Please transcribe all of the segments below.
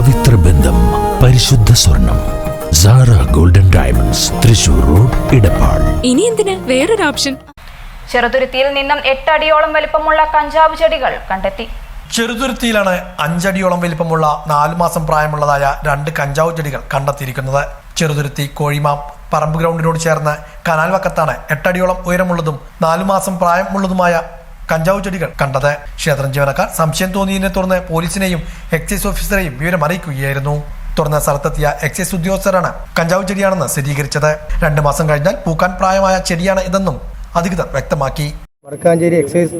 പവിത്ര ബന്ധം പരിശുദ്ധ സ്വർണം Sara golden diamonds Thrissur road Edappal ഇനി എന്തിന്? വേറൊരു ഓപ്ഷൻ. ചെറുതുരുത്തിയിൽ നിന്നും എട്ടടിയോളം വലിപ്പമുള്ള കഞ്ചാവ് ചെടികൾ കണ്ടെത്തി. ചെറുതുരുത്തിയിലാണ് അഞ്ചടിയോളം വലിപ്പമുള്ള നാലു മാസം പ്രായമുള്ളതായ രണ്ട് കഞ്ചാവ് ചെടികൾ കണ്ടെത്തിയിരിക്കുന്നത്. ചെറുതുരുത്തി കോഴിമാം പറമ്പ് ഗ്രൗണ്ടിനോട് ചേർന്ന് കനാൽ വക്കത്താണ് എട്ടടിയോളം ഉയരമുള്ളതും നാലു മാസം പ്രായമുള്ളതുമായ കഞ്ചാവ് ചെടികൾ കണ്ടത്. ക്ഷേത്രം ജീവനക്കാർ സംശയം തോന്നിയതിനെ തുടർന്ന് പോലീസിനെയും എക്സൈസ് ഓഫീസറെയും വിവരം അറിയിക്കുകയായിരുന്നു. തുടർന്ന് സ്ഥലത്തെത്തിയ എക്സൈസ് ഉദ്യോഗസ്ഥരാണ് കഞ്ചാവ് ചെടിയാണെന്ന് സ്ഥിരീകരിച്ചത്. രണ്ട് മാസം കഴിഞ്ഞാൽ പൂക്കാൻ പ്രായമായ ചെടിയാണ് ഇതെന്നും അധികൃതർ വ്യക്തമാക്കി. വടക്കാഞ്ചേരി എക്സൈസ്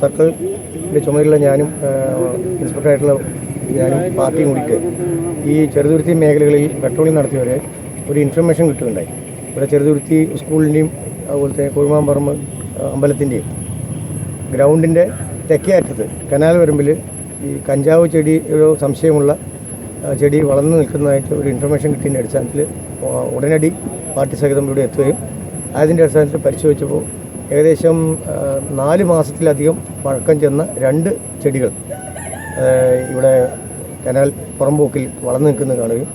സർക്കിളിന്റെ ചുമതലയുള്ള ഞാനും ഇൻസ്പെക്ടറായിട്ടുള്ള ഞാനും പാർട്ടിയും കൂടിയിട്ട് ഈ ചെറുതുരുത്തി മേഖലകളിൽ പെട്രോളിംഗ് നടത്തിയവരെ ഒരു ഇൻഫർമേഷൻ കിട്ടുകയുണ്ടായി. ഇവിടെ ചെറുതുരുത്തി സ്കൂളിന്റെയും അതുപോലത്തെ കോഴിമാമ്പറമ്പ് അമ്പലത്തിന്റെയും ഗ്രൗണ്ടിന്റെ തെക്കേ അറ്റത്ത് കനാൽ വരമ്പിൽ ഈ കഞ്ചാവ് ചെടി ഒരു സംശയമുള്ള ചെടി വളർന്നു നിൽക്കുന്നതായിട്ട് ഒരു ഇൻഫർമേഷൻ കിട്ടിയതിന്റെ അടിസ്ഥാനത്തിൽ ഉടനടി പാർട്ടി സഹിതം ഇവിടെ എത്തുകയും അതിന്റെ അടിസ്ഥാനത്തിൽ പരിശോധിച്ചപ്പോൾ ഏകദേശം നാല് മാസത്തിലധികം പഴക്കം ചെന്ന രണ്ട് ചെടികൾ ഇവിടെ കനാൽ പുറംപോക്കിൽ വളർന്നു നിൽക്കുന്നത് കാണുകയും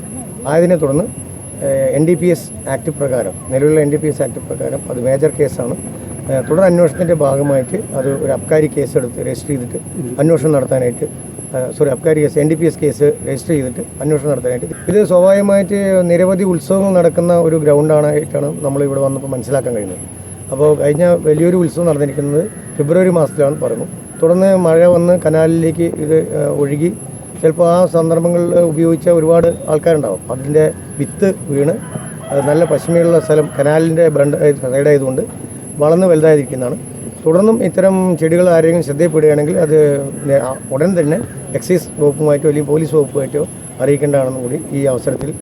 ആയതിനെ തുടർന്ന് N D P S act പ്രകാരം നിലവിലുള്ള N D P S act പ്രകാരം അത് മേജർ കേസാണ് തുടർ അന്വേഷണത്തിന്റെ ഭാഗമായിട്ട് അത് ഒരു അബ്കാരി കേസ് എടുത്ത് രജിസ്റ്റർ ചെയ്തിട്ട് അന്വേഷണം നടത്താനായിട്ട് sorry abkari case N D P S case register ചെയ്തിട്ട് അന്വേഷണം നടത്താനായിട്ട്. ഇത് സ്വാഭാവികമായിട്ട് നിരവധി ഉത്സവങ്ങൾ നടക്കുന്ന ഒരു ഗ്രൗണ്ടാണായിട്ടാണ് നമ്മൾ ഇവിടെ വന്നപ്പോൾ മനസ്സിലാക്കാൻ കഴിയുന്നത്. അപ്പോൾ കഴിഞ്ഞ വലിയൊരു ഉത്സവം നടന്നിരിക്കുന്നത് ഫെബ്രുവരി മാസത്തിലാണ് പറഞ്ഞു. തുടർന്ന് മഴ വന്ന് കനാലിലേക്ക് ഇത് ഒഴുകി. ചിലപ്പോൾ ആ സന്ദർഭങ്ങളിൽ ഉപയോഗിച്ച ഒരുപാട് ആൾക്കാരുണ്ടാവും. അതിന്റെ വിത്ത് വീണ്. നല്ല പശ്ചിമയുള്ള സ്ഥലം കനാലിന്റെ ബണ്ട് സൈഡായതുകൊണ്ട് വളർന്ന് വലുതായിരിക്കുന്നതാണ്. തുടർന്നും ഇത്തരം ചെടികൾ ആരെങ്കിലും ശ്രദ്ധയിൽപ്പെടുകയാണെങ്കിൽ അത് ഉടൻ തന്നെ എക്സൈസ് വകുപ്പുമായിട്ടോ അല്ലെങ്കിൽ പോലീസ് വകുപ്പുമായിട്ടോ അറിയിക്കേണ്ടതാണെന്നും കൂടി ഈ അവസരത്തിൽ